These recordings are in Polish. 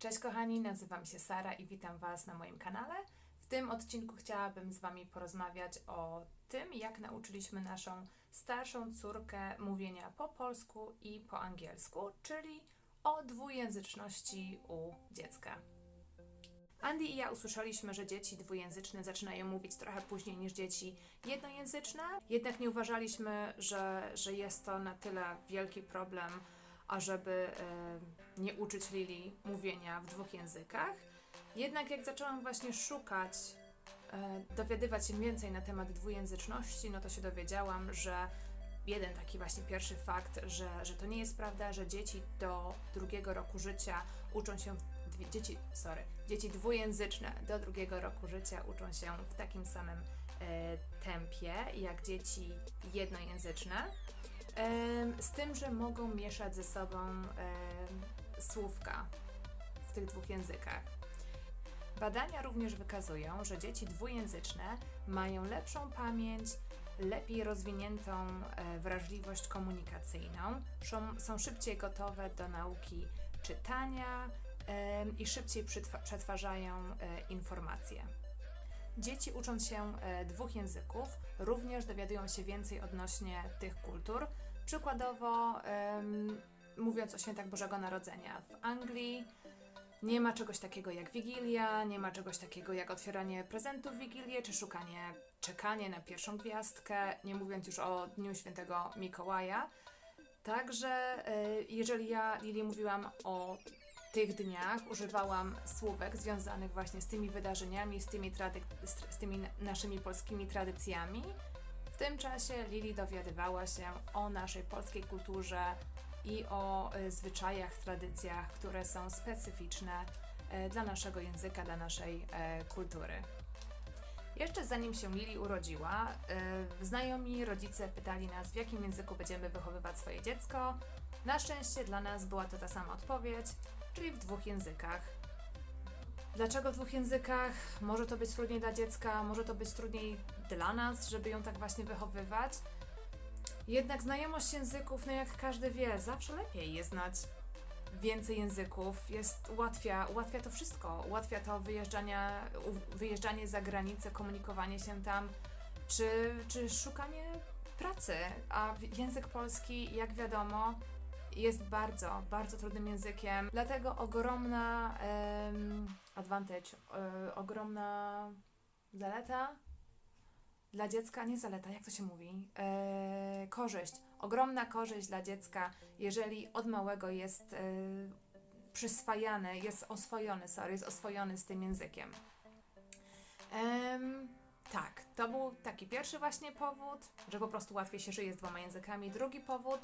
Cześć kochani, nazywam się Sara i witam Was na moim kanale. W tym odcinku chciałabym z Wami porozmawiać o tym, jak nauczyliśmy naszą starszą córkę mówienia po polsku i po angielsku, czyli o dwujęzyczności u dziecka. Andy i ja usłyszeliśmy, że dzieci dwujęzyczne zaczynają mówić trochę później niż dzieci jednojęzyczne, jednak nie uważaliśmy, że, że jest to na tyle wielki problem, ażeby nie uczyć Lili mówienia w dwóch językach. Jednak jak zaczęłam właśnie szukać, e, dowiadywać się więcej na temat dwujęzyczności, no to się dowiedziałam, że jeden taki właśnie pierwszy fakt, że, że to nie jest prawda, że dzieci do drugiego roku życia uczą się, w dzieci, sorry, dzieci dwujęzyczne do drugiego roku życia uczą się w takim samym e, tempie jak dzieci jednojęzyczne. Z tym, że mogą mieszać ze sobą słówka w tych dwóch językach. Badania również wykazują, że dzieci dwujęzyczne mają lepszą pamięć, lepiej rozwiniętą e, wrażliwość komunikacyjną, są, szybciej gotowe do nauki czytania i szybciej przetwarzają e, informacje. Dzieci ucząc się e, dwóch języków również dowiadują się więcej odnośnie tych kultur. Przykładowo, mówiąc o świętach Bożego Narodzenia, w Anglii nie ma czegoś takiego jak Wigilia, nie ma czegoś takiego jak otwieranie prezentów w Wigilię, czy szukanie, czekanie na pierwszą gwiazdkę, nie mówiąc już o Dniu Świętego Mikołaja. Także e, jeżeli ja Lili mówiłam o tych dniach używałam słówek związanych właśnie z tymi wydarzeniami, z tymi, z, tymi na- naszymi polskimi tradycjami. Tym czasie Lili dowiadywała się o naszej polskiej kulturze i o y, zwyczajach, tradycjach, które są specyficzne y, dla naszego języka, dla naszej e, kultury. Jeszcze zanim się Lili urodziła, znajomi rodzice pytali nas, w jakim języku będziemy wychowywać swoje dziecko. Na szczęście dla nas była to ta sama odpowiedź, czyli w dwóch językach. Dlaczego w dwóch językach? Może to być trudniej dla dziecka, może to być trudniej dla nas, żeby ją tak właśnie wychowywać. Jednak znajomość języków, no jak każdy wie, zawsze lepiej jest znać więcej języków, jest ułatwia, ułatwia to wszystko, ułatwia to wyjeżdżania, wyjeżdżanie za granicę, komunikowanie się tam, czy, czy szukanie pracy, a język polski, jak wiadomo, jest bardzo, bardzo trudnym językiem, dlatego ogromna em, advantage, e, ogromna zaleta dla dziecka, nie zaleta, jak to się mówi, e, korzyść, ogromna korzyść dla dziecka, jeżeli od małego jest e, przyswajany, jest oswojony, sorry, jest oswojony z tym językiem. Em, tak, to był taki pierwszy właśnie powód, że po prostu łatwiej się żyje z dwoma językami. Drugi powód,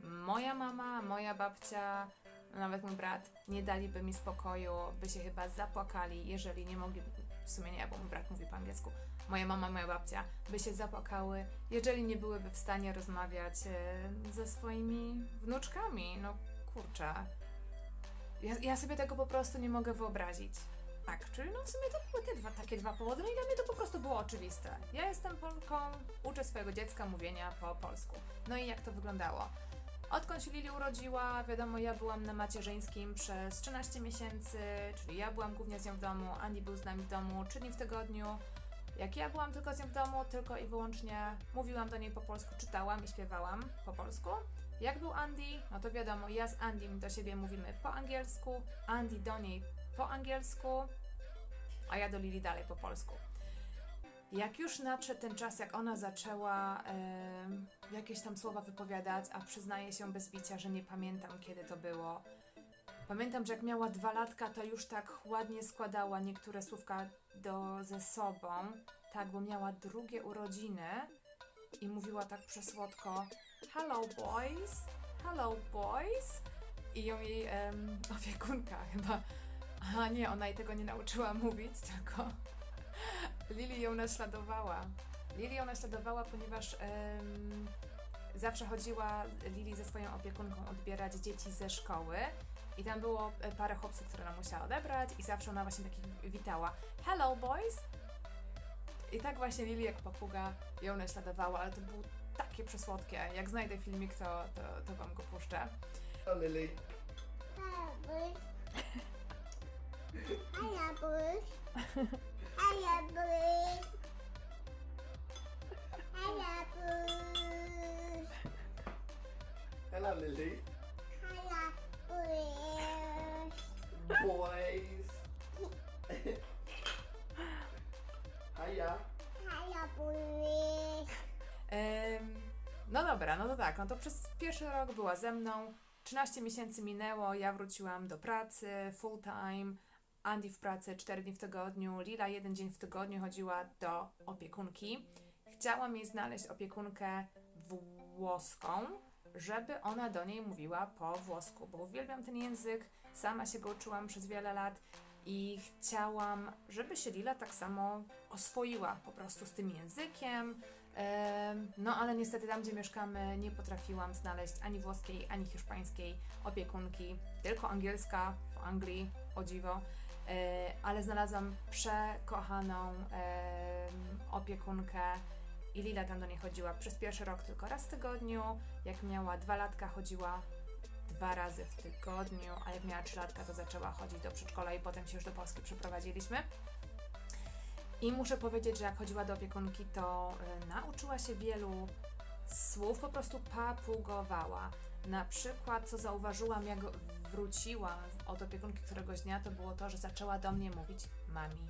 moja mama, moja babcia, nawet mój brat nie daliby mi spokoju, by się chyba zapłakali, jeżeli nie mogli, w sumie nie, bo mój brat mówi po angielsku, moja mama, moja babcia, by się zapłakały, jeżeli nie byłyby w stanie rozmawiać e, ze swoimi wnuczkami. No kurczę. Ja, ja sobie tego po prostu nie mogę wyobrazić. Tak, czyli no w sumie to były te dwa, takie dwa powody, no i dla mnie to po prostu było oczywiste. Ja jestem Polką, uczę swojego dziecka mówienia po polsku. No i jak to wyglądało? Odkąd się Lili urodziła, wiadomo, ja byłam na macierzyńskim przez 13 miesięcy, czyli ja byłam głównie z nią w domu, Andy był z nami w domu 3 dni w tygodniu. Jak ja byłam tylko z nią w domu, tylko i wyłącznie mówiłam do niej po polsku, czytałam i śpiewałam po polsku. Jak był Andy, no to wiadomo, ja z Andym do siebie mówimy po angielsku, Andy do niej po angielsku, a ja do Lili dalej po polsku. Jak już nadszedł ten czas, jak ona zaczęła em, jakieś tam słowa wypowiadać, a przyznaję się bez bicia, że nie pamiętam kiedy to było. Pamiętam, że jak miała dwa latka, to już tak ładnie składała niektóre słówka do, ze sobą. Tak, bo miała drugie urodziny i mówiła tak przesłodko Hello boys, hello boys. I ją jej em, opiekunka chyba, a nie, ona jej tego nie nauczyła mówić, tylko Lili ją naśladowała. Lili ją naśladowała, ponieważ em, zawsze chodziła Lili ze swoją opiekunką odbierać dzieci ze szkoły i tam było e, parę chłopców, które ona musiała odebrać i zawsze ona właśnie takich witała. Hello boys! I tak właśnie Lili jak papuga ją naśladowała, ale to było takie przesłodkie. Jak znajdę filmik, to, to, to wam go puszczę. Hello, Lily. Hello, Bruce. Hello, Bruce. Hello, Lily. Hello, Bruce. Boys. Hiya. Hello, Bruce. Ym, no dobra, no to tak, no to przez pierwszy rok była ze mną. 13 miesięcy minęło, ja wróciłam do pracy full time. Andy w pracy 4 dni w tygodniu, Lila jeden dzień w tygodniu chodziła do opiekunki. Chciałam jej znaleźć opiekunkę włoską, żeby ona do niej mówiła po włosku, bo uwielbiam ten język, sama się go uczyłam przez wiele lat i chciałam, żeby się Lila tak samo oswoiła po prostu z tym językiem. Em, No ale niestety tam, gdzie mieszkamy, nie potrafiłam znaleźć ani włoskiej, ani hiszpańskiej opiekunki, tylko angielska w Anglii, o dziwo. E, Ale znalazłam przekochaną opiekunkę i Lila tam do niej chodziła przez pierwszy rok tylko raz w tygodniu. Jak miała dwa latka, chodziła dwa razy w tygodniu, a jak miała trzy latka, to zaczęła chodzić do przedszkola i potem się już do Polski przeprowadziliśmy. I muszę powiedzieć, że jak chodziła do opiekunki, to y, nauczyła się wielu słów, po prostu papugowała. Na przykład, co zauważyłam, jak wróciła od opiekunki któregoś dnia, to było to, że zaczęła do mnie mówić mami.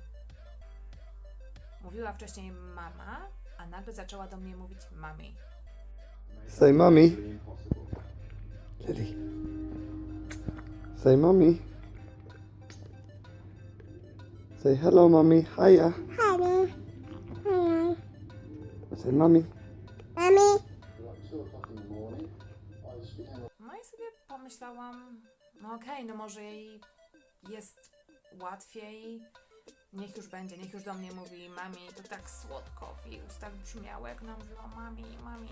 Mówiła wcześniej mama, a nagle zaczęła do mnie mówić mami. Say mommy. Lily. Say mommy. Say hello, mommy. Hiya. Hello. Hello. Say mommy. Mommy. No i sobie pomyślałam, no okej, no może jej jest łatwiej, niech już będzie, niech już do mnie mówi mami, to tak słodko w jej ustach brzmiało, jak nam mówiła mami, mami.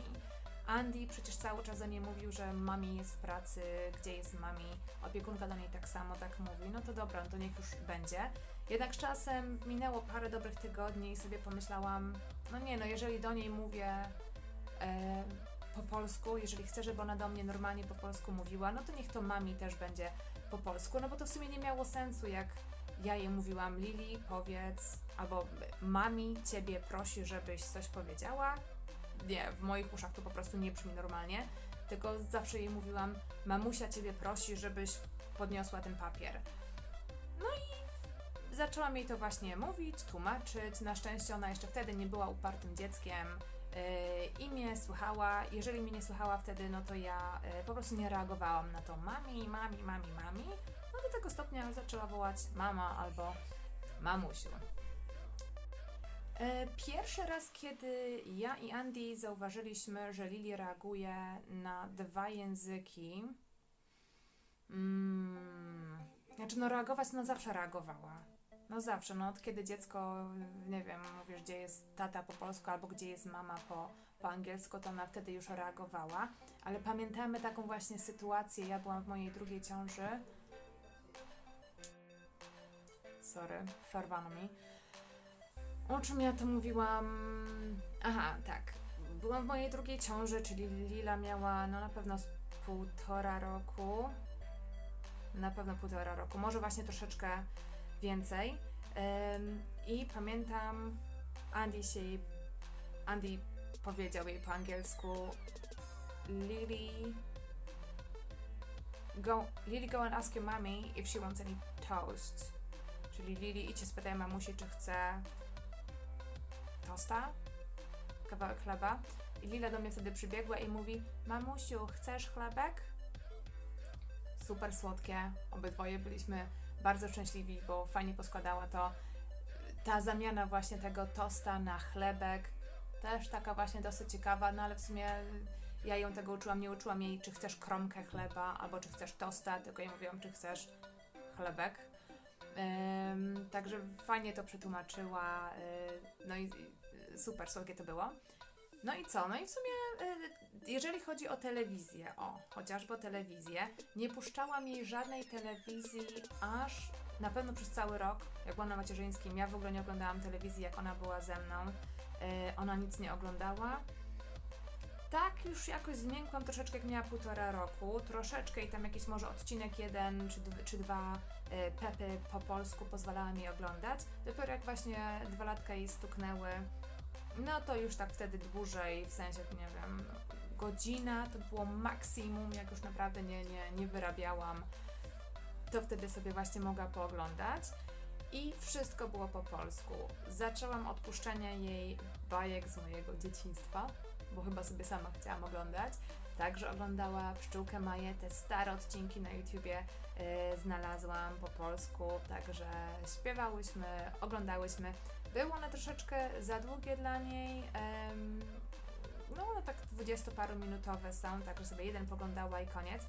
Andy przecież cały czas do niej mówił, że mami jest w pracy, gdzie jest mami, opiekunka do niej tak samo tak mówi, no to dobra, no to niech już będzie. Jednak z czasem minęło parę dobrych tygodni i sobie pomyślałam, no nie, no jeżeli do niej mówię e, po polsku, jeżeli chcę, żeby ona do mnie normalnie po polsku mówiła, no to niech to mami też będzie po polsku, no bo to w sumie nie miało sensu, jak ja jej mówiłam, Lili, powiedz, albo mami ciebie prosi, żebyś coś powiedziała. Nie, w moich uszach to po prostu nie brzmi normalnie, tylko zawsze jej mówiłam, mamusia ciebie prosi, żebyś podniosła ten papier. No i zaczęłam jej to właśnie mówić, tłumaczyć. Na szczęście ona jeszcze wtedy nie była upartym dzieckiem yy, i mnie słuchała. Jeżeli mnie nie słuchała wtedy, no to ja yy, po prostu nie reagowałam na to mami, mami, mami, mami. No do tego stopnia zaczęła wołać mama albo mamusiu. E, Pierwszy raz, kiedy ja i Andy zauważyliśmy, że Lili reaguje na dwa języki, mm, znaczy no reagować, no zawsze reagowała. No zawsze, no od kiedy dziecko, nie wiem, mówisz, gdzie jest tata po polsku albo gdzie jest mama po, po angielsku, to ona wtedy już reagowała. Ale pamiętamy taką właśnie sytuację, ja byłam w mojej drugiej ciąży. Sorry, przerwano mi. O czym ja to mówiłam? Aha, tak. Byłam w mojej drugiej ciąży, czyli Lila miała no na pewno z półtora roku. Na pewno półtora roku, może właśnie troszeczkę więcej. Ym, I pamiętam, Andy się jej, Andy powiedział jej po angielsku Lily go, Lily go and ask your mommy if she wants any toast. Czyli Lily idź się spytaj mamusi, czy chce tosta, kawałek chleba. I Lila do mnie wtedy przybiegła i mówi, mamusiu, chcesz chlebek? Super słodkie. Obydwoje byliśmy bardzo szczęśliwi, bo fajnie poskładała to. Ta zamiana właśnie tego tosta na chlebek też taka właśnie dosyć ciekawa, no ale w sumie ja ją tego uczyłam, nie uczyłam jej, czy chcesz kromkę chleba, albo czy chcesz tosta, tylko jej mówiłam, czy chcesz chlebek. Także fajnie to przetłumaczyła, y, no i y, super słodkie to było. No i co? No i w sumie, y, jeżeli chodzi o telewizję, o, chociażby o telewizję, nie puszczałam jej żadnej telewizji aż na pewno przez cały rok, jak byłam na macierzyńskim. Ja w ogóle nie oglądałam telewizji, jak ona była ze mną. Ona nic nie oglądała. Tak, już jakoś zmiękłam troszeczkę, jak miała półtora roku. Troszeczkę i tam jakiś może odcinek jeden czy, czy dwa Pepy po polsku pozwalała mi oglądać. Dopiero jak właśnie dwa latka jej stuknęły, no to już tak wtedy dłużej, w sensie, nie wiem, godzina to było maksimum, jak już naprawdę nie, nie, nie wyrabiałam, to wtedy sobie właśnie mogła pooglądać. I wszystko było po polsku. Zaczęłam od puszczania jej bajek z mojego dzieciństwa, bo chyba sobie sama chciałam oglądać. Także oglądała Pszczółkę Maję, te stare odcinki na YouTubie e, znalazłam po polsku, także śpiewałyśmy, oglądałyśmy. Były one troszeczkę za długie dla niej, em, no one tak dwudziestoparu minutowe są, także sobie jeden poglądała i koniec,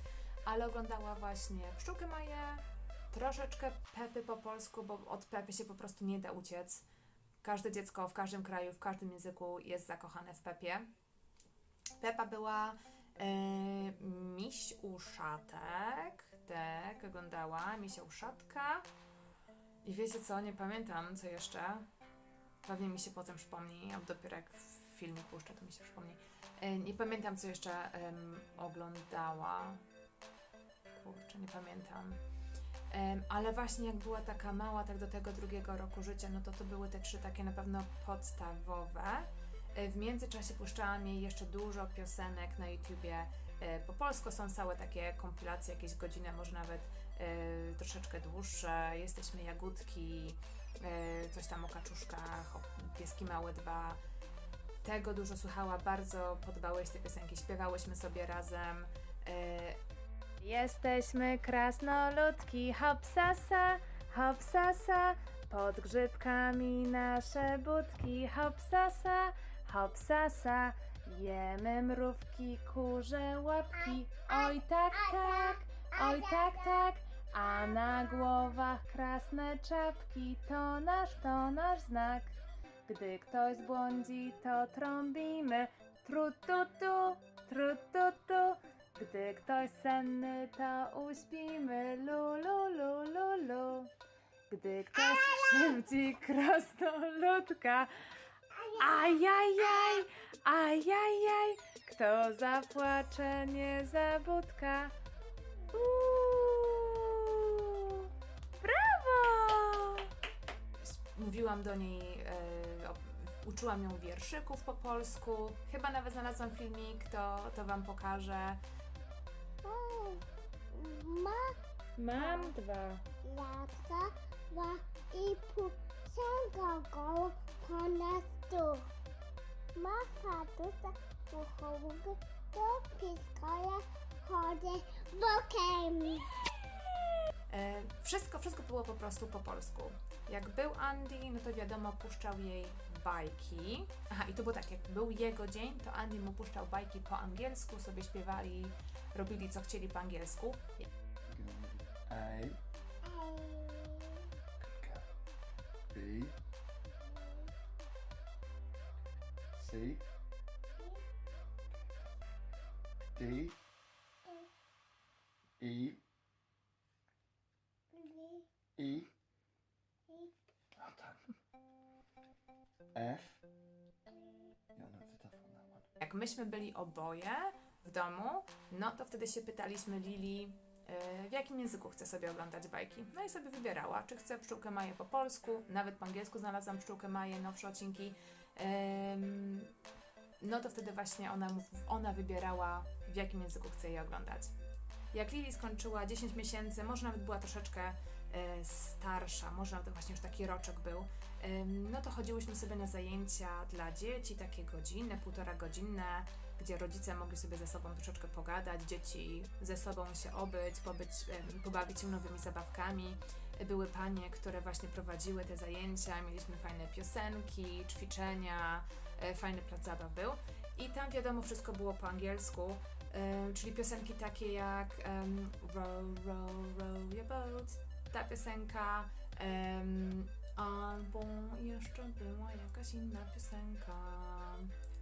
ale oglądała właśnie Pszczółkę Maję, troszeczkę Pepy po polsku, bo od Pepy się po prostu nie da uciec. Każde dziecko w każdym kraju, w każdym języku jest zakochane w Pepie. Pepa była miś uszatek, tak, oglądała, misia uszatka. I wiecie co, nie pamiętam co jeszcze. Pewnie mi się potem przypomni, albo dopiero jak w filmie puszczę, to mi się przypomni. E, nie pamiętam co jeszcze oglądała. Kurczę, nie pamiętam. Ale właśnie jak była taka mała, tak do tego drugiego roku życia, no to to były te trzy takie na pewno podstawowe. E, W międzyczasie puszczałam jej jeszcze dużo piosenek na YouTubie. E, Po polsku są całe takie kompilacje, jakieś godziny, może nawet e, troszeczkę dłuższe. Jesteśmy Jagódki, coś tam o kaczuszkach, o Pieski Małe dwa. Tego dużo słuchała, bardzo podobały się te piosenki, śpiewałyśmy sobie razem. Jesteśmy krasnoludki, hopsasa, hopsasa, pod grzybkami nasze budki, hopsasa, hopsasa, jemy mrówki, kurze łapki, oj tak, tak, oj tak, tak, a na głowach krasne czapki, to nasz, to nasz znak. Gdy ktoś zbłądzi, to trąbimy, tru tu tu, tru tu tu, gdy ktoś senny, to uśpimy. Lu lu lu lu lu. Gdy ktoś krzywdzi krasnoludka, ajajaj, ajajaj, kto zapłacze, nie zabudka. Uuu, brawo! Mówiłam do niej, e, o- uczyłam ją wierszyków po polsku. Chyba nawet znalazłam filmik, to, to Wam pokażę. Ma Mam dwa. latka wa i puszczęga go po nas tu. Ma fatusa puchowy do piskola chodzi bokiem. E, wszystko, wszystko było po prostu po polsku. Jak był Andy, no to wiadomo, puszczał jej bajki. Aha, i to było tak, jak był jego dzień, to Andy mu puszczał bajki po angielsku, sobie śpiewali, robili co chcieli po angielsku. A. B. Well done. F. Yeah, no, that one. Jak myśmy byli oboje w domu, no to wtedy się pytaliśmy Lili, e, w jakim języku chce sobie oglądać bajki. No i sobie wybierała, czy chce pszczółkę Maję po polsku, nawet po angielsku znalazłam pszczółkę Maję, nowsze odcinki. No to wtedy właśnie ona, ona wybierała, w jakim języku chce je oglądać. Jak Lili skończyła 10 miesięcy, może nawet była troszeczkę e, starsza, może nawet właśnie już taki roczek był, no to chodziłyśmy sobie na zajęcia dla dzieci, takie godzinne, półtora godzinne, gdzie rodzice mogli sobie ze sobą troszeczkę pogadać, dzieci ze sobą się obyć, pobyć, pobawić się nowymi zabawkami. Były panie, które właśnie prowadziły te zajęcia, mieliśmy fajne piosenki, ćwiczenia, e, fajny plac zabaw był. I tam wiadomo, wszystko było po angielsku, e, czyli piosenki takie jak em, Row, row, row your boat, ta piosenka, em, albo jeszcze była jakaś inna piosenka.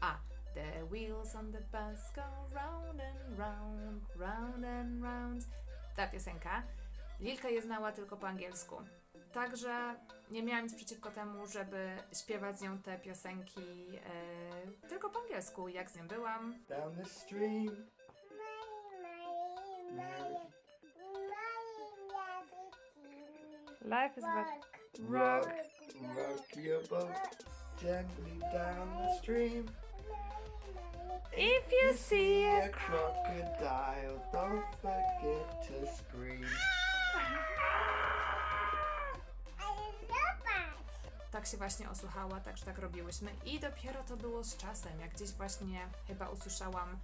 A, The wheels on the bus go round and round, round and round. Ta piosenka. Lilka je znała tylko po angielsku. Także nie miałam nic przeciwko temu, żeby śpiewać z nią te piosenki e, tylko po angielsku, jak z nią byłam. Down the stream. Life is about Rock, rock your boat gently down the stream. If you see a crocodile, don't forget to scream. Tak się właśnie osłuchała, także tak robiłyśmy. I dopiero to było z czasem, jak gdzieś właśnie chyba usłyszałam,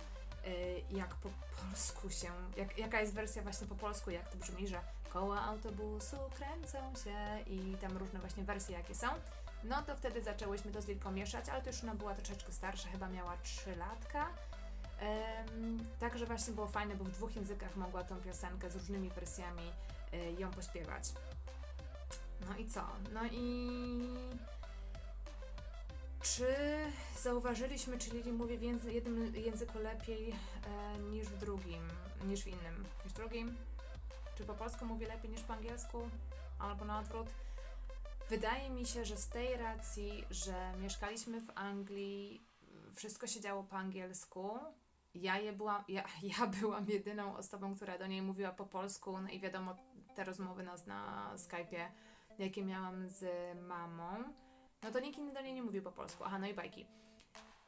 y, jak po polsku się, jak, jaka jest wersja właśnie po polsku, jak to brzmi, że koła autobusu kręcą się i tam różne właśnie wersje jakie są. No to wtedy zaczęłyśmy to z Wilką mieszać, ale to już ona była troszeczkę starsza, chyba miała 3 latka. Em, także właśnie było fajne, bo w dwóch językach mogła tą piosenkę z różnymi wersjami y, ją pośpiewać. No i co? No i czy zauważyliśmy, czy Lili mówi w języ- jednym języku lepiej e, niż w drugim, niż w innym, niż w drugim? Czy po polsku mówi lepiej niż po angielsku? Albo na odwrót? Wydaje mi się, że z tej racji, że mieszkaliśmy w Anglii, wszystko się działo po angielsku. Ja, je byłam, ja, ja byłam jedyną osobą, która do niej mówiła po polsku, no i wiadomo, te rozmowy nas na Skype'ie, jakie miałam z mamą, no to nikt inny do niej nie mówił po polsku. Aha, no i bajki.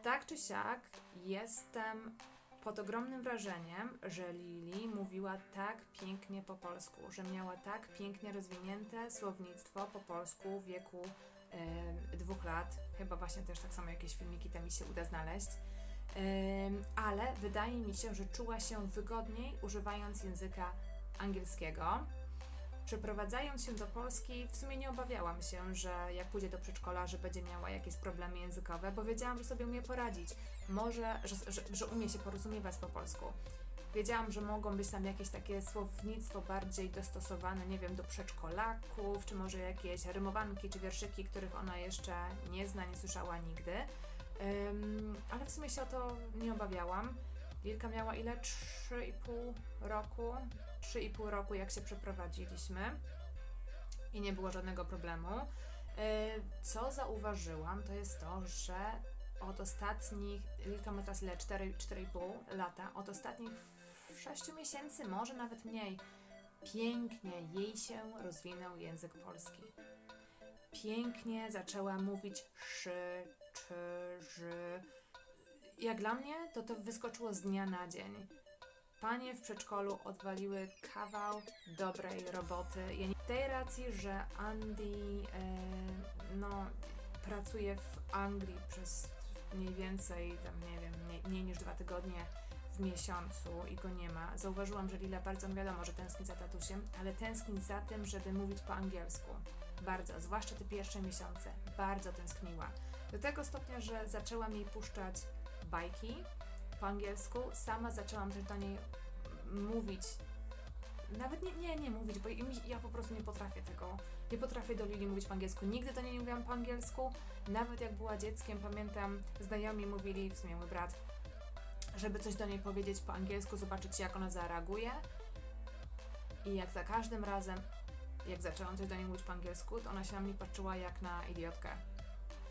Tak czy siak, jestem pod ogromnym wrażeniem, że Lili mówiła tak pięknie po polsku, że miała tak pięknie rozwinięte słownictwo po polsku w wieku dwóch lat. Chyba właśnie też tak samo jakieś filmiki tam mi się uda znaleźć. Ale wydaje mi się, że czuła się wygodniej używając języka angielskiego. Przeprowadzając się do Polski, w sumie nie obawiałam się, że jak pójdzie do przedszkola, że będzie miała jakieś problemy językowe, bo wiedziałam, że sobie umie poradzić. Może, że, że, że umie się porozumiewać po polsku. Wiedziałam, że mogą być tam jakieś takie słownictwo bardziej dostosowane, nie wiem, do przedszkolaków, czy może jakieś rymowanki, czy wierszyki, których ona jeszcze nie zna, nie słyszała nigdy. Ym, ale w sumie się o to nie obawiałam. Lilka miała ile? 3,5 roku. 3,5 roku, jak się przeprowadziliśmy i nie było żadnego problemu. Yy, Co zauważyłam, to jest to, że od ostatnich, Lilka ma teraz ile? 4, 4,5 lata, od ostatnich 6 miesięcy, może nawet mniej, pięknie jej się rozwinął język polski. Pięknie zaczęła mówić szy, czy, ży. Jak dla mnie, to to wyskoczyło z dnia na dzień. Panie w przedszkolu odwaliły kawał dobrej roboty. Ja nie tej racji, że Andy e, no, pracuje w Anglii przez mniej więcej, tam nie wiem, mniej, mniej niż dwa tygodnie w miesiącu i go nie ma. Zauważyłam, że Lila bardzo wiadomo, że tęskni za tatusiem, ale tęskni za tym, żeby mówić po angielsku. Bardzo, zwłaszcza te pierwsze miesiące. Bardzo tęskniła. Do tego stopnia, że zaczęłam jej puszczać bajki po angielsku. Sama zaczęłam też do niej mówić. Nawet nie, nie, nie mówić, bo ja po prostu nie potrafię tego. Nie potrafię do Lili mówić po angielsku. Nigdy do niej nie mówiłam po angielsku. Nawet jak była dzieckiem, pamiętam, znajomi mówili, w sumie mój brat, żeby coś do niej powiedzieć po angielsku, zobaczyć jak ona zareaguje. I jak za każdym razem, jak zaczęłam coś do niej mówić po angielsku, to ona się na mnie patrzyła jak na idiotkę.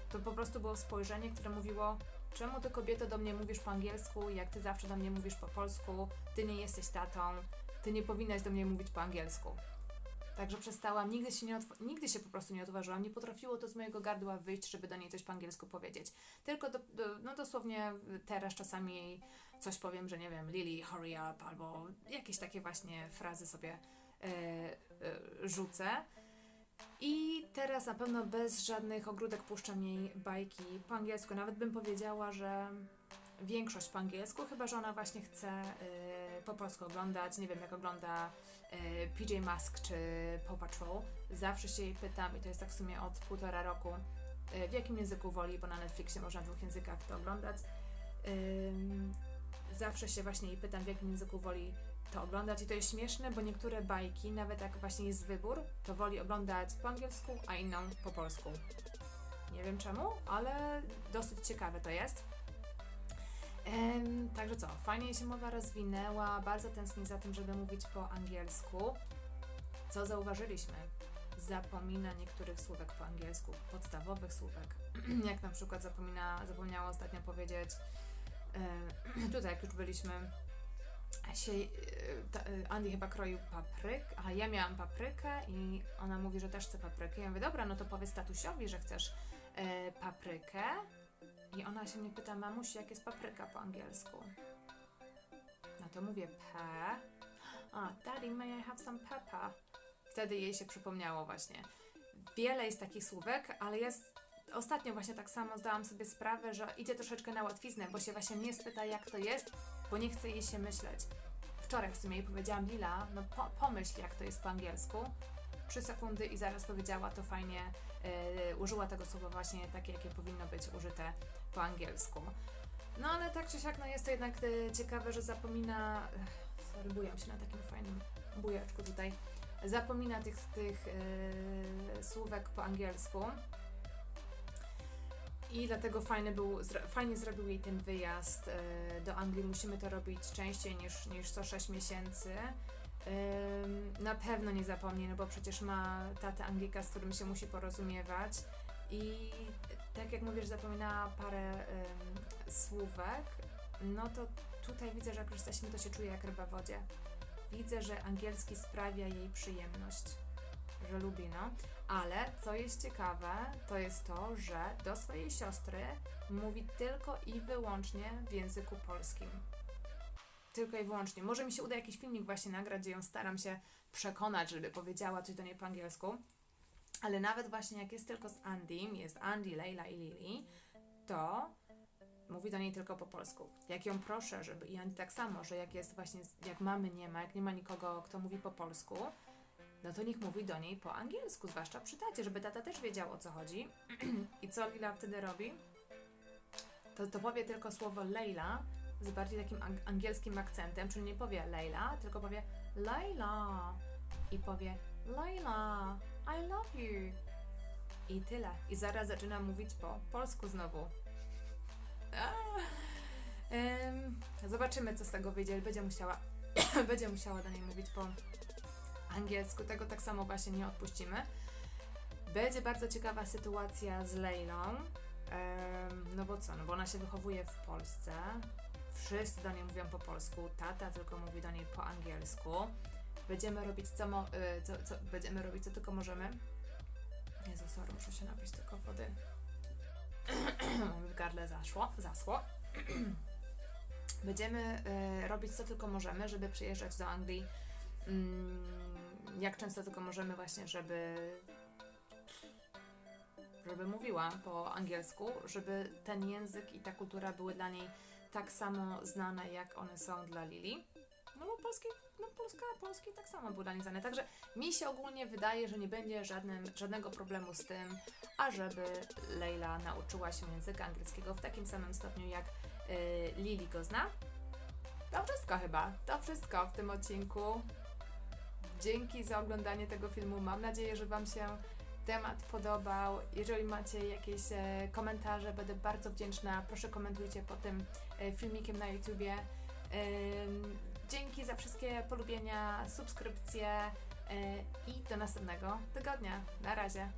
To po prostu było spojrzenie, które mówiło, czemu ty kobieto do mnie mówisz po angielsku, jak ty zawsze do mnie mówisz po polsku, ty nie jesteś tatą, ty nie powinnaś do mnie mówić po angielsku. Także przestałam, nigdy się, nie nigdy się po prostu nie odważyłam, nie potrafiło to z mojego gardła wyjść, żeby do niej coś po angielsku powiedzieć. Tylko do, do, no dosłownie teraz czasami coś powiem, że nie wiem, Lily, hurry up, albo jakieś takie właśnie frazy sobie e, e, rzucę. I teraz na pewno bez żadnych ogródek puszczam jej bajki po angielsku. Nawet bym powiedziała, że większość po angielsku, chyba że ona właśnie chce y, po polsku oglądać. Nie wiem, jak ogląda y, PJ Mask czy Paw Patrol. Zawsze się jej pytam, i to jest tak w sumie od półtora roku, y, w jakim języku woli, bo na Netflixie można w dwóch językach to oglądać. Zawsze się właśnie jej pytam, w jakim języku woli to oglądać i to jest śmieszne, bo niektóre bajki, nawet jak właśnie jest wybór, to woli oglądać po angielsku, a inną po polsku. Nie wiem czemu, ale dosyć ciekawe to jest. Em, także co, fajnie się mowa rozwinęła, bardzo tęsknię za tym, żeby mówić po angielsku. Co zauważyliśmy? Zapomina niektórych słówek po angielsku, podstawowych słówek. jak na przykład zapomina, zapomniała ostatnio powiedzieć, e, tutaj jak już byliśmy, się, y, ta, y, Andy chyba kroił paprykę, a ja miałam paprykę i ona mówi, że też chce paprykę. Ja mówię, dobra, no to powiedz tatusiowi, że chcesz e, paprykę. I ona się mnie pyta, mamusi, jak jest papryka po angielsku? No to mówię, P. A, daddy, may I have some pepper? Wtedy jej się przypomniało właśnie. Wiele jest takich słówek, ale jest ostatnio właśnie tak samo zdałam sobie sprawę, że idzie troszeczkę na łatwiznę, bo się właśnie mnie spyta, jak to jest, bo nie chce jej się myśleć. Wczoraj w sumie jej powiedziałam, Lila, no po, pomyśl, jak to jest po angielsku. Trzy sekundy i zaraz powiedziała to fajnie, yy, użyła tego słowa właśnie takie, jakie powinno być użyte po angielsku. No ale tak czy siak, no jest to jednak e, ciekawe, że zapomina, ech, sorry, bujam się na takim fajnym bujeczku tutaj, zapomina tych, tych e, słówek po angielsku. I dlatego fajny był, fajnie zrobił jej ten wyjazd e, do Anglii. Musimy to robić częściej niż, niż co 6 miesięcy. Na pewno nie zapomni, no bo przecież ma tatę Anglika, z którym się musi porozumiewać. I tak jak mówisz, zapomina parę słówek, no to tutaj widzę, że jak już jesteśmy, to się czuje jak ryba w wodzie. Widzę, że angielski sprawia jej przyjemność, że lubi, no. Ale co jest ciekawe, to jest to, że do swojej siostry mówi tylko i wyłącznie w języku polskim. Tylko i wyłącznie. Może mi się uda jakiś filmik właśnie nagrać, gdzie ją staram się przekonać, żeby powiedziała coś do niej po angielsku. Ale nawet właśnie jak jest tylko z Andym, jest Andy, Leila i Lily, to mówi do niej tylko po polsku. Jak ją proszę, żeby i Andy tak samo, że jak jest właśnie, jak mamy nie ma, jak nie ma nikogo, kto mówi po polsku, no to niech mówi do niej po angielsku, zwłaszcza przy tacie, żeby tata też wiedział o co chodzi. I co Lila wtedy robi? To, to powie tylko słowo Leila z bardziej takim ang- angielskim akcentem, czyli nie powie Leila, tylko powie Leila i powie Leila, I love you. I tyle. I zaraz zaczyna mówić po polsku znowu. Zobaczymy, co z tego wyjdzie. Będzie musiała, będzie musiała do niej mówić po angielsku. Tego tak samo właśnie nie odpuścimy. Będzie bardzo ciekawa sytuacja z Leilą. No bo co? No bo ona się wychowuje w Polsce. Wszyscy do niej mówią po polsku. Tata tylko mówi do niej po angielsku. Będziemy robić co, mo- y, co, co będziemy robić co tylko możemy. Jezu, sorry, muszę się napić tylko wody. Mamy w gardle zaszło, zaschło. Będziemy y, robić co tylko możemy, żeby przyjeżdżać do Anglii mm, jak często tylko możemy właśnie, żeby żeby mówiła po angielsku, żeby ten język i ta kultura były dla niej tak samo znane, jak one są dla Lili. No bo polski, no Polska, polski tak samo był dla niej znany. Także mi się ogólnie wydaje, że nie będzie żadnym, żadnego problemu z tym, ażeby Leila nauczyła się języka angielskiego w takim samym stopniu, jak y, Lili go zna. To wszystko chyba. To wszystko w tym odcinku. Dzięki za oglądanie tego filmu. Mam nadzieję, że Wam się temat podobał. Jeżeli macie jakieś e, komentarze, będę bardzo wdzięczna. Proszę komentujcie pod tym e, filmikiem na YouTubie. Ym, dzięki za wszystkie polubienia, subskrypcje e, i do następnego tygodnia. Na razie.